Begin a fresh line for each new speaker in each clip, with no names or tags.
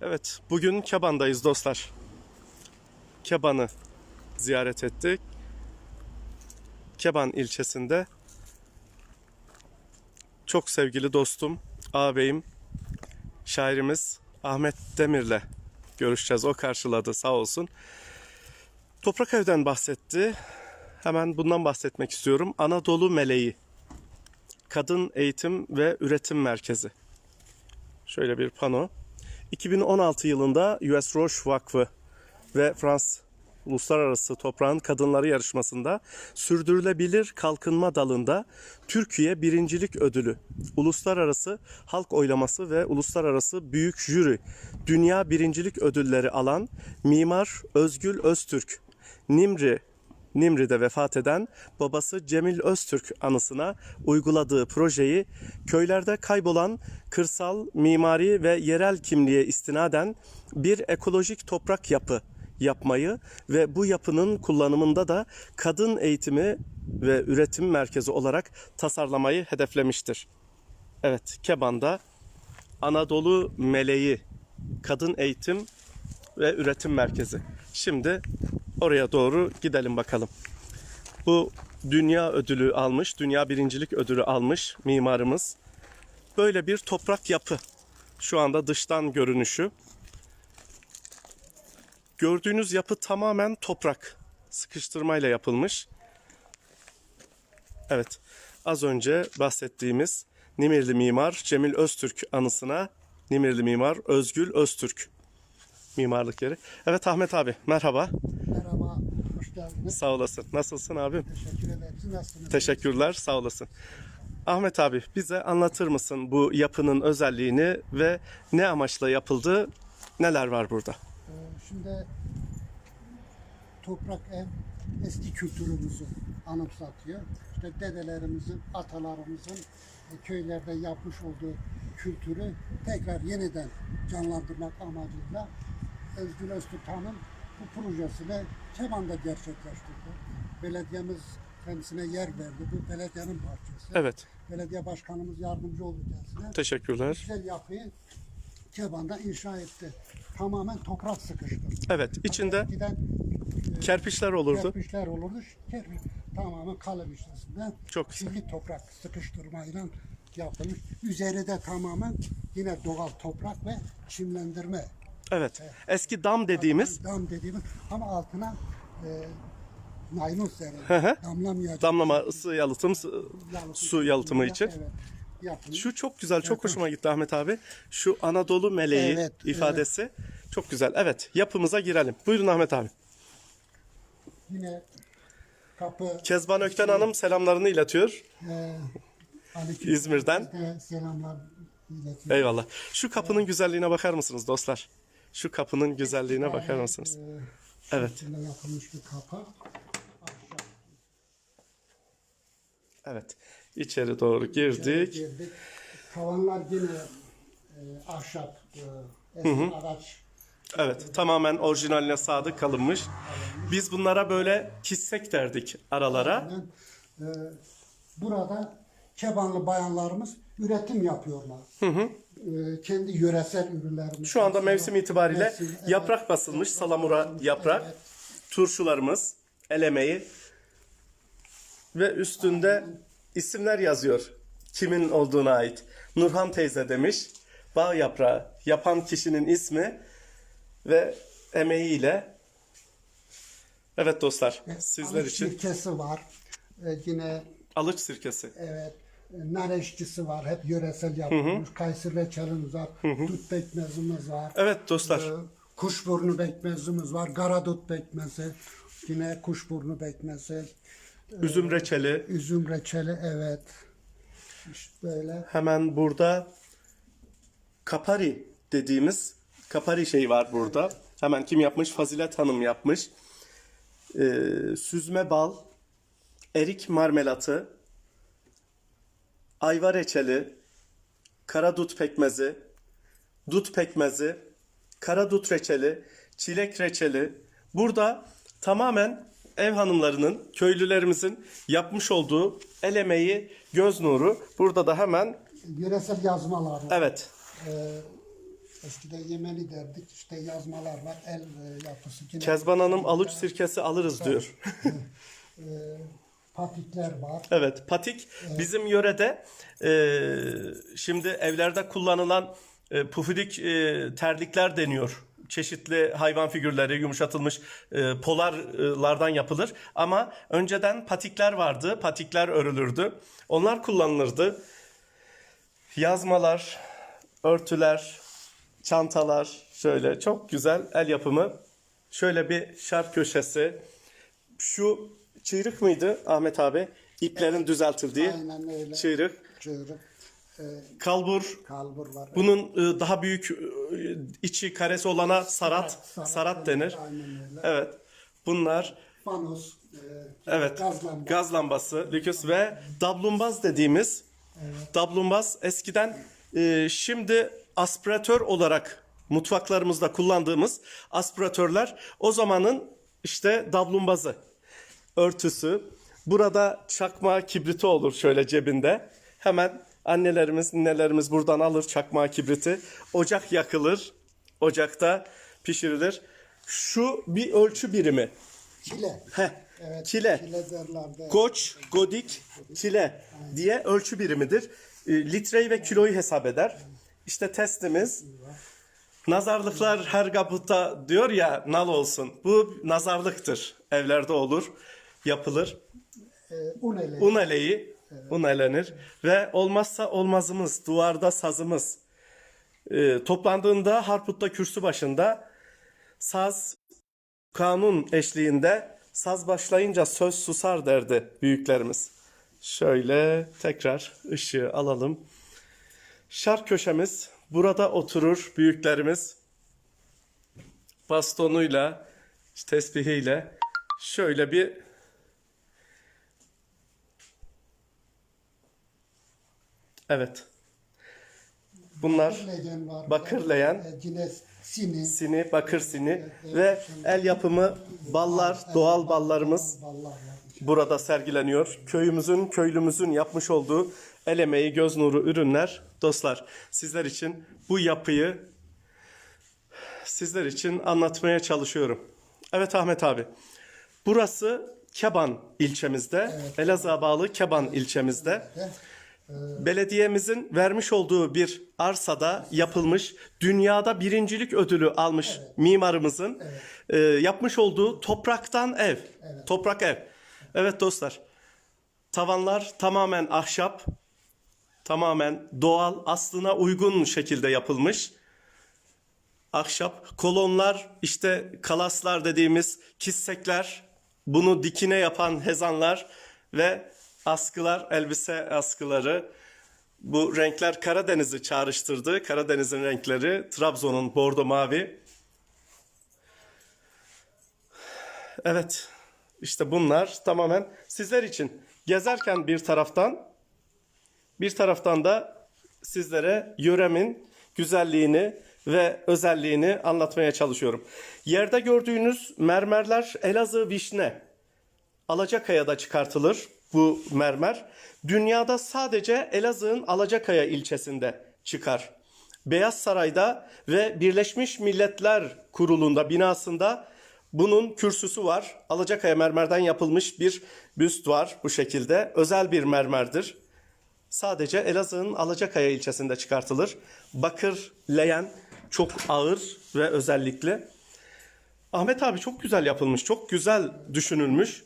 Evet, bugün Keban'dayız dostlar. Keban'ı ziyaret ettik. Keban ilçesinde çok sevgili dostum, ağabeyim, şairimiz Ahmet Demir'le görüşeceğiz. O karşıladı sağ olsun. Toprak Ev'den bahsetti. Hemen bundan bahsetmek istiyorum. Anadolu Meleği Kadın Eğitim ve Üretim Merkezi. Şöyle bir pano. 2016 yılında US Roche Vakfı ve Frans Uluslararası Toprağın Kadınları yarışmasında sürdürülebilir kalkınma dalında Türkiye birincilik ödülü, uluslararası halk oylaması ve uluslararası büyük jüri dünya birincilik ödülleri alan mimar Özgül Öztürk, Nimri Nimri'de vefat eden babası Cemil Öztürk anısına uyguladığı projeyi köylerde kaybolan kırsal, mimari ve yerel kimliğe istinaden bir ekolojik toprak yapı yapmayı ve bu yapının kullanımında da kadın eğitimi ve üretim merkezi olarak tasarlamayı hedeflemiştir. Evet, Keban'da Anadolu Meleği Kadın Eğitim ve Üretim Merkezi. Şimdi oraya doğru gidelim bakalım. Bu dünya ödülü almış, dünya birincilik ödülü almış mimarımız. Böyle bir toprak yapı. Şu anda dıştan görünüşü. Gördüğünüz yapı tamamen toprak. Sıkıştırmayla yapılmış. Evet. Az önce bahsettiğimiz Nimirli mimar Cemil Öztürk anısına Nimirli mimar Özgül Öztürk mimarlık yeri. Evet Ahmet abi merhaba.
Geldiniz.
Sağ olasın. Nasılsın abim?
Teşekkür ederiz. Nasılsınız?
Teşekkürler. Sağ olasın. Ahmet abi bize anlatır mısın bu yapının özelliğini ve ne amaçla yapıldı? Neler var burada?
Ee, Şimdi toprak ev eski kültürümüzü anımsatıyor. İşte dedelerimizin, atalarımızın e, köylerde yapmış olduğu kültürü tekrar yeniden canlandırmak amacıyla Özgür Öztürk Hanım bu projesini Keman'da gerçekleştirdi. Belediyemiz kendisine yer verdi. Bu belediyenin parçası.
Evet.
Belediye başkanımız yardımcı oldu kendisine.
Teşekkürler.
güzel yapıyı Keban'da inşa etti. Tamamen toprak sıkıştı.
Evet. içinde
Giden
kerpiçler olurdu.
kerpiçler olurdu. Kerpiç tamamen kalem işlesinden
Çok güzel.
çivi toprak sıkıştırmayla yapılmış. Üzeri de tamamen yine doğal toprak ve çimlendirme.
Evet. Eski dam dediğimiz
Dam dediğimiz ama altına e, naylon
hı.
Damlamayacak.
damlama, ısı yalıtım, sı- su yalıtımı için.
Evet, yapılmış.
Şu çok güzel, çok hoşuma gitti Ahmet abi. Şu Anadolu meleği
Evet,
ifadesi çok güzel. Evet, yapımıza girelim. Buyurun Ahmet abi.
Yine kapı
Kezban Ökten Hanım selamlarını iletiyor
e, aleyküm-
İzmir'den.
de selamlar iletiyorum.
Eyvallah. Şu kapının güzelliğine bakar mısınız dostlar? Şu kapının güzelliğine bakar mısınız? Evet.
yapılmış bir kapı.
Evet. İçeri doğru girdik.
Girdik. Tavanlar yine e, ahşap, e, eski araç.
Evet. Tamamen orijinaline sadık kalınmış. Biz bunlara böyle kissek derdik aralara.
E, burada Kebanlı bayanlarımız üretim yapıyorlar. E, kendi yöresel ürünlerimiz.
Şu anda mevsim itibariyle
Mevsim, evet.
yaprak basılmış. Salamura yaprak.
Evet.
Turşularımız. El emeği. Ve üstünde isimler yazıyor. Kimin olduğuna ait. Nurhan teyze demiş. Bağ yaprağı. Yapan kişinin ismi ve emeğiyle. Evet dostlar. Sizler
Alıç
için
sirkesi var. E, yine
alıç sirkesi.
Evet. E, Nar eşkisi var. Hep yöresel yapılmış. Kayısı reçelimiz var. Dut pekmezimiz var.
Evet dostlar.
Ee, Kuşburnu pekmezimiz var. Garadut pekmezi. Yine kuşburnu pekmezi.
Üzüm reçeli.
Üzüm reçeli evet. İşte böyle.
Hemen burada kapari dediğimiz kapari şey var burada. Hemen kim yapmış? Fazilet Hanım yapmış. Ee, süzme bal, erik marmelatı, ayva reçeli, kara dut pekmezi, dut pekmezi, kara dut reçeli, çilek reçeli. Burada tamamen ev hanımlarının, köylülerimizin yapmış olduğu el emeği, göz nuru. Burada da hemen
Yöresel yazmalar var.
evet
Ee, Eskiden yemeli derdik. İşte yazmalar var. El e, yapısı.
Kezban Hanım aluç sirkesi alırız diyor.
E, patikler var.
Evet, patik bizim yörede e, şimdi evlerde kullanılan e, pufidik e, terlikler deniyor. Çeşitli hayvan figürleri, yumuşatılmış e, polarlardan yapılır. Ama önceden patikler vardı, patikler örülürdü. Onlar kullanılırdı. Yazmalar, örtüler, çantalar şöyle çok güzel el yapımı. Şöyle bir şark köşesi. Şu çığırık mıydı Ahmet abi? İplerin düzeltildiği
Aynen öyle.
çığırık.
Çığırık. E,
Kalbur.
kalbur var.
Bunun e, daha büyük e, içi karesi olana sarat, sarat, denir.
Aynen öyle.
Evet. Bunlar
Fanos. E,
evet
Gaz lambası.
gaz lambası, lüküs ve dablumbaz dediğimiz dablumbaz eskiden e, şimdi aspiratör olarak mutfaklarımızda kullandığımız aspiratörler o zamanın işte dablumbazı örtüsü. Burada çakma kibriti olur şöyle cebinde. Hemen annelerimiz, ninelerimiz buradan alır çakma kibriti. Ocak yakılır. Ocakta pişirilir. Şu bir ölçü birimi.
Kile.
Heh,
Evet.
kile. Goç, godik, kile diye ölçü birimidir. E, litreyi ve kiloyu hesap eder. İşte testimiz. Nazarlıklar her kapıda diyor ya nal olsun. Bu nazarlıktır. Evlerde olur, yapılır.
E, un ele.
Un eleği, un elenir. Ve olmazsa olmazımız, duvarda sazımız. E, toplandığında Harput'ta kürsü başında saz kanun eşliğinde saz başlayınca söz susar derdi büyüklerimiz. Şöyle tekrar ışığı alalım. Şark köşemiz burada oturur büyüklerimiz bastonuyla tesbihiyle şöyle bir Evet. Bunlar
var.
bakır leğen.
E, sini.
sini, bakır sini ve el yapımı ballar, doğal ballarımız
Ballar var.
burada sergileniyor. Köyümüzün, köylümüzün yapmış olduğu el emeği, göz nuru ürünler. Dostlar, sizler için bu yapıyı sizler için anlatmaya çalışıyorum. Evet Ahmet abi. Burası Keban ilçemizde. Elazığ'a bağlı Keban ilçemizde. Belediyemizin vermiş olduğu bir arsada yapılmış dünyada birincilik ödülü almış mimarımızın e, yapmış olduğu topraktan ev. Toprak ev. Evet dostlar. Tavanlar tamamen ahşap. Tamamen doğal, aslına uygun şekilde yapılmış. Ahşap, kolonlar, işte kalaslar dediğimiz kissekler, bunu dikine yapan hezanlar ve askılar, elbise askıları. Bu renkler Karadeniz'i çağrıştırdı. Karadeniz'in renkleri, Trabzon'un bordo mavi. Evet, işte bunlar tamamen sizler için. Gezerken bir taraftan, bir taraftan da sizlere yöremin güzelliğini ve özelliğini anlatmaya çalışıyorum. Yerde gördüğünüz mermerler Elazığ vişne. Alacakaya'da çıkartılır bu mermer. Dünyada sadece Elazığ'ın Alacakaya ilçesinde çıkar. Beyaz Saray'da ve Birleşmiş Milletler Kurulu'nda binasında bunun kürsüsü var. Alacakaya mermerden yapılmış bir büst var bu şekilde. Özel bir mermerdir. Sadece Elazığ'ın Alacakaya ilçesinde çıkartılır. Bakır leğen çok ağır ve özellikli. Ahmet abi çok güzel yapılmış, çok güzel düşünülmüş.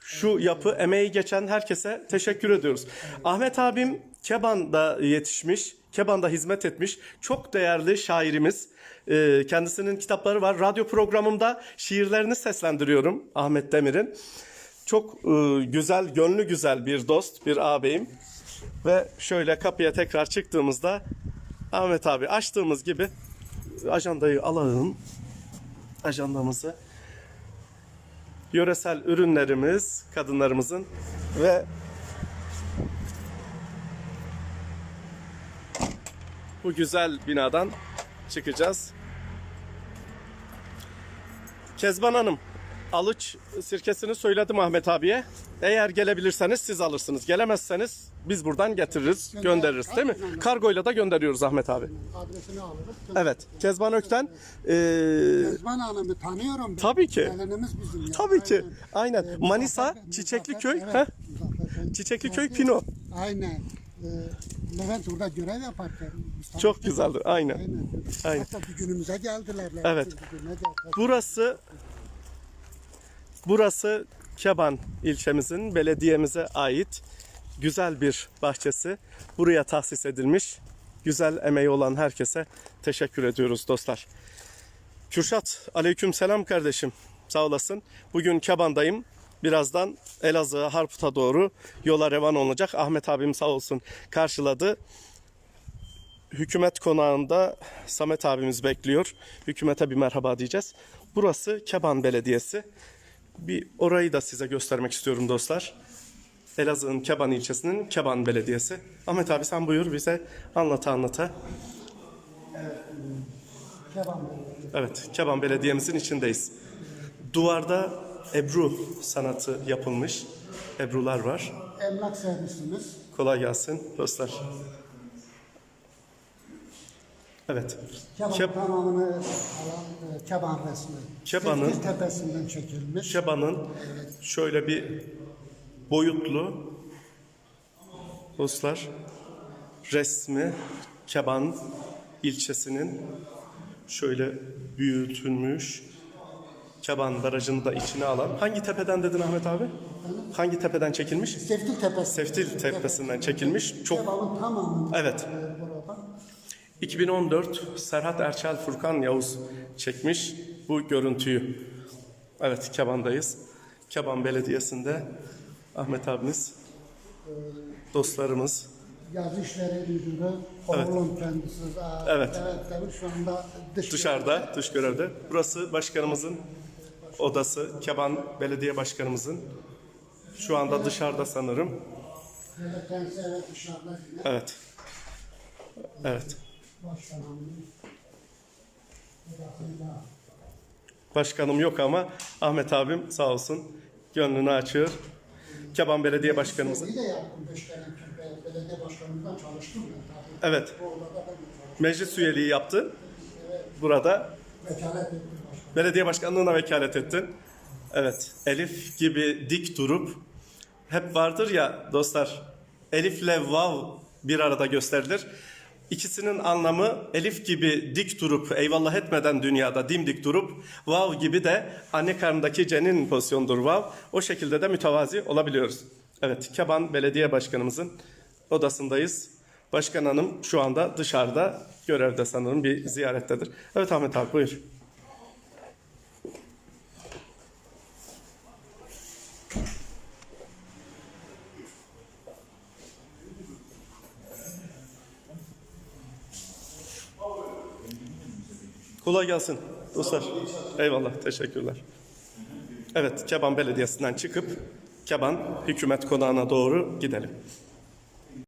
Şu yapı emeği geçen herkese teşekkür ediyoruz. Ahmet abim Keban'da yetişmiş, Keban'da hizmet etmiş. Çok değerli şairimiz. Ee, Kendisinin kitapları var. Radyo programımda şiirlerini seslendiriyorum Ahmet Demir'in. Çok e, güzel, gönlü güzel bir dost, bir ağabeyim. Ve şöyle kapıya tekrar çıktığımızda Ahmet abi açtığımız gibi ajandayı alalım. Ajandamızı yöresel ürünlerimiz kadınlarımızın ve bu güzel binadan çıkacağız. Kezban Hanım, alıç sirkesini söyledim Ahmet abiye. Eğer gelebilirseniz siz alırsınız. Gelemezseniz biz buradan getiririz,
Gönder-
göndeririz değil mi?
Aynen.
Kargoyla da gönderiyoruz Ahmet abi.
Adresini alırız.
Evet. Kezban Ökten. ee,
Kezban Hanım'ı tanıyorum ben.
Tabii ki.
Gelinimiz bizim ya.
Tabii ki.
Aynen.
Aynen.
Ee,
Manisa,
Muzaffer-
Çiçekliköy.
Muzaffer-
heh.
evet, Muzaffer-
Çiçekliköy
Muzaffer-
Pino.
Aynen. Ee, Levent orada görev yaparken.
Çok güzeldi. Aynen.
Aynen.
Aynen.
Hatta bir günümüze geldiler.
Evet.
Bir
Burası Burası Keban ilçemizin belediyemize ait güzel bir bahçesi. Buraya tahsis edilmiş. Güzel emeği olan herkese teşekkür ediyoruz dostlar. Kürşat, aleyküm selam kardeşim. Sağ olasın. Bugün Keban'dayım. Birazdan Elazığ'a, Harput'a doğru yola revan olacak. Ahmet abim sağ olsun karşıladı. Hükümet konağında Samet abimiz bekliyor. Hükümete bir merhaba diyeceğiz. Burası Keban Belediyesi. Bir orayı da size göstermek istiyorum dostlar. Elazığ'ın Keban ilçesinin Keban Belediyesi. Ahmet abi sen buyur bize anlata anlata.
Keban Bey.
Evet, Keban Belediye'mizin içindeyiz. Duvarda Ebru sanatı yapılmış. Ebrular var.
Emlak servisimiz.
Kolay gelsin dostlar. Evet.
Keban
Keb-
kanalını alan e, Keban resmi.
Keban'ın-
tepesinden çekilmiş.
Keban'ın şöyle bir boyutlu dostlar resmi Keban ilçesinin şöyle büyütülmüş Keban barajını da içine alan hangi tepeden dedin Ahmet abi? Hangi tepeden çekilmiş?
Seftil tepesi.
Seftil tepesinden çekilmiş. Çok
Keban'ın tamamını
Evet.
e.
2014 Serhat Erçel Furkan Yavuz çekmiş bu görüntüyü. Evet Keban'dayız. Keban Belediyesi'nde Ahmet abimiz, dostlarımız.
Yazı işleri müdürü, oğlum kendisi. Aa,
Evet.
Evet, tabii şu anda dış
Dışarıda, dış görevde. Burası başkanımızın odası. Keban Belediye Başkanımızın. Şu anda dışarıda sanırım.
Kendisi evet
Evet.
Başkanımız.
Başkanım yok ama Ahmet abim sağ olsun gönlünü açıyor. Keban Belediye Başkanımızın.
İyi de yaptım. Beş tane Türk belediye başkanımızdan çalıştım ben tabii.
Evet.
Orada da ben çalıştım.
Meclis üyeliği yaptı. Burada
Vekalet ettim başkanım.
belediye başkanlığına vekalet ettin. Evet. Elif gibi dik durup hep vardır ya dostlar. Elifle vav bir arada gösterilir. İkisinin anlamı elif gibi dik durup eyvallah etmeden dünyada dimdik durup vav gibi de anne karnındaki cenin pozisyonudur vav. O şekilde de mütevazi olabiliyoruz. Evet Keban Belediye Başkanımızın odasındayız. Başkan Hanım şu anda dışarıda görevde sanırım bir ziyarettedir. Evet Ahmet abi buyur. Kolay gelsin dostlar. Eyvallah teşekkürler. Evet Keban Belediyesi'nden çıkıp Keban Hükümet Konağı'na doğru gidelim.